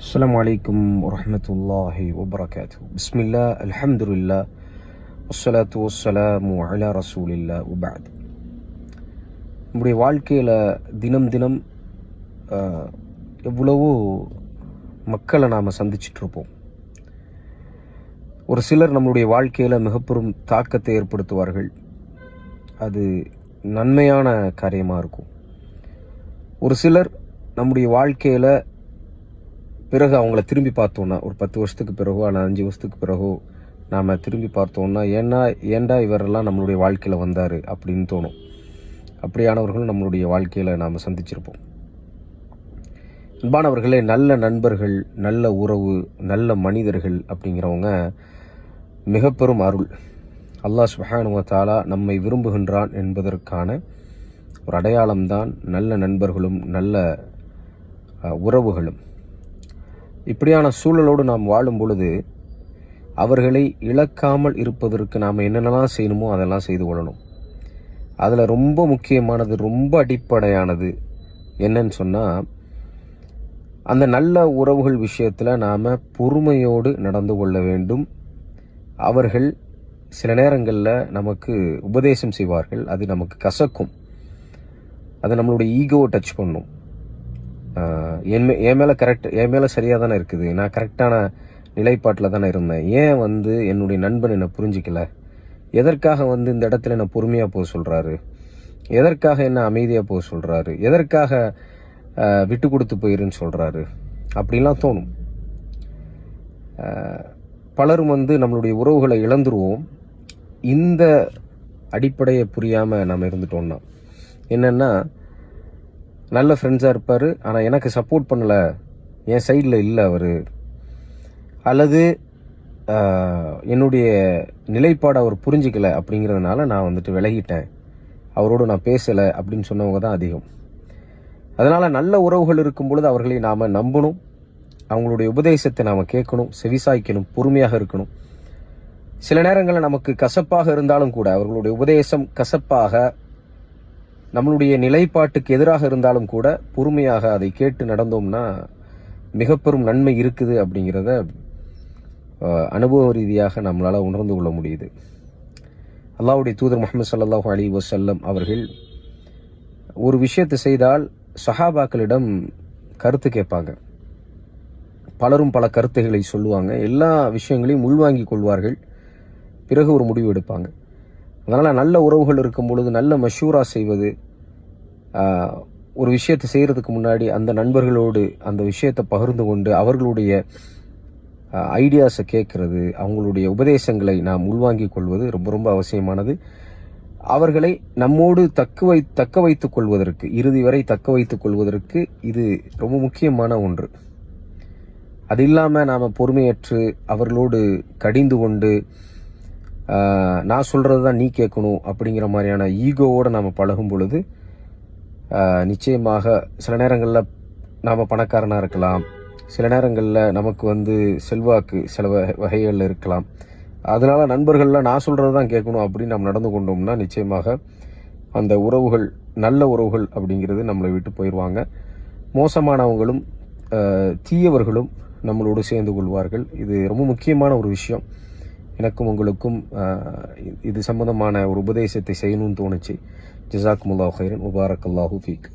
السلام عليكم ورحمة الله وبركاته بسم الله الحمد لله والصلاة والسلام على رسول الله وبعد நம்முடைய வாழ்க்கையில் தினம் தினம் ஆஹ், எவ்வளவோ மக்களை நாம் சந்திச்சிட்ருப்போம் ஒரு சிலர் நம்மளுடைய வாழ்க்கையில் மிகப்பெரும் தாக்கத்தை ஏற்படுத்துவார்கள் அது நன்மையான காரியமாக இருக்கும் ஒரு சிலர் நம்முடைய வாழ்க்கையில் பிறகு அவங்கள திரும்பி பார்த்தோன்னா ஒரு பத்து வருஷத்துக்கு பிறகோ அல்ல அஞ்சு வருஷத்துக்கு பிறகோ நாம் திரும்பி பார்த்தோன்னா ஏன்னா ஏண்டா இவரெல்லாம் நம்மளுடைய வாழ்க்கையில் வந்தார் அப்படின்னு தோணும். அப்படியானவர்களும் நம்மளுடைய வாழ்க்கையில் நாம் சந்திச்சிருப்போம். அன்பானவர்களே நல்ல நண்பர்கள் நல்ல உறவு நல்ல மனிதர்கள் அப்படிங்கிறவங்க மிக பெரும் அருள். அல்லாஹ் சுப்ஹானஹு நம்மை விரும்புகின்றான் என்பதற்கான ஒரு அடையாளம்தான் நல்ல நண்பர்களும் நல்ல உறவுகளும். இப்படியான சூழலோடு நாம் வாழும் பொழுது அவர்களை இழக்காமல் இருப்பதற்கு நாம் என்னென்னலாம் செய்யணுமோ அதெல்லாம் செய்து கொள்ளணும். அதில் ரொம்ப முக்கியமானது ரொம்ப அடிப்படையானது என்னன்னு சொன்னால் அந்த நல்ல உறவுகள் விஷயத்தில் நாம் பொறுமையோடு நடந்து கொள்ள வேண்டும். அவர்கள் சில நேரங்களில் நமக்கு உபதேசம் செய்வார்கள் அது நமக்கு கசக்கும். அது நம்மளுடைய ஈகோவை டச் பண்ணும். என் மே என் மேலே கரெக்ட் என் மேலே சரியாக தானே இருக்குது. நான் கரெக்டான நிலைப்பாட்டில் தானே இருந்தேன். ஏன் வந்து என்னுடைய நண்பன் என்னை புரிஞ்சிக்கல? எதற்காக வந்து இந்த இடத்துல என்னை பொறுமையாக போக சொல்கிறாரு எதற்காக என்ன அமைதியாக போக சொல்கிறாரு எதற்காக விட்டு கொடுத்து போயிருன்னு சொல்கிறாரு அப்படிலாம் தோணும். பலரும் வந்து நம்மளுடைய உறவுகளை இழந்துருவோம். இந்த அடிப்படையை புரியாமல் நம்ம இருந்துட்டோம்னா. என்னென்னா நல்ல ஃப்ரெண்ட்ஸாக இருப்பார். ஆனால் எனக்கு சப்போர்ட் பண்ணலை. என் சைடில் இல்லை அவர். அல்லது என்னுடைய நிலைப்பாடை அவர் புரிஞ்சிக்கலை அப்படிங்கிறதுனால நான் வந்துட்டு விலகிட்டேன். அவரோடு நான் பேசலை அப்படின்னு சொன்னவங்க தான் அதிகம். அதனால் நல்ல உறவுகள் இருக்கும் பொழுது அவர்களை நாம் நம்பணும். அவங்களுடைய உபதேசத்தை நாம் கேட்கணும். செவிசாய்க்கணும். பொறுமையாக இருக்கணும். சில நேரங்களில் நமக்கு கசப்பாக இருந்தாலும் கூட அவர்களுடைய உபதேசம் கசப்பாக நம்மளுடைய நிலைப்பாட்டுக்கு எதிராக இருந்தாலும் கூட பொறுமையாக அதை கேட்டு நடந்தோம்னா மிக பெரும் நன்மை இருக்குது அப்படிங்கிறத அனுபவ ரீதியாக நம்மளால் உணர்ந்து கொள்ள முடியுது. அல்லாவுடைய தூதர் முகமது ஸல்லல்லாஹு அலி வசல்லம் அவர்கள் ஒரு விஷயத்தை செய்தால் சஹாபாக்களிடம் கருத்து கேட்பாங்க. பலரும் பல கருத்துகளை சொல்லுவாங்க. எல்லா விஷயங்களையும் உள்வாங்கிக் கொள்வார்கள். பிறகு ஒரு முடிவு எடுப்பாங்க. அதனால் நல்ல உறவுகள் இருக்கும் பொழுது நல்ல மஷூரா செய்வது ஒரு விஷயத்தை செய்கிறதுக்கு முன்னாடி அந்த நண்பர்களோடு அந்த விஷயத்தை பகிர்ந்து கொண்டு அவர்களுடைய ஐடியாஸை கேட்கறது அவங்களுடைய உபதேசங்களை நாம் உள்வாங்கிக் கொள்வது ரொம்ப ரொம்ப அவசியமானது. அவர்களை நம்மோடு தக்க வை தக்க வைத்துக் கொள்வதற்கு இறுதி வரை தக்க வைத்துக் கொள்வதற்கு இது ரொம்ப முக்கியமான ஒன்று. அது இல்லாமல் நாம் பொறுமையற்று அவர்களோடு கடிந்து கொண்டு நான் சொல்கிறது தான் நீ கேட்கணும் அப்படிங்கிற மாதிரியான ஈகோவோடு நாம் பழகும் பொழுது நிச்சயமாக சில நேரங்களில் நாம் பணக்காரனாக இருக்கலாம். சில நேரங்களில் நமக்கு வந்து செல்வாக்கு சில வகைகளில் இருக்கலாம். அதனால் நண்பர்களில் நான் சொல்கிறது தான் கேட்கணும் அப்படின்னு நம்ம நடந்து கொண்டோம்னா நிச்சயமாக அந்த உறவுகள் நல்ல உறவுகள் அப்படிங்கிறது நம்மளை விட்டு போயிடுவாங்க மோசமானவங்களும் தீயவர்களும் நம்மளோடு சேர்ந்து கொள்வார்கள். இது ரொம்ப முக்கியமான ஒரு விஷயம். எனக்கும் உங்களுக்கும் இது சம்பந்தமான ஒரு உபதேசத்தை செய்யணும்னு தோணுச்சு. ஜிசாக்குமுல்லாஹ் ஹைரன் முபாரக் அல்லாஹூ ஃபீக்.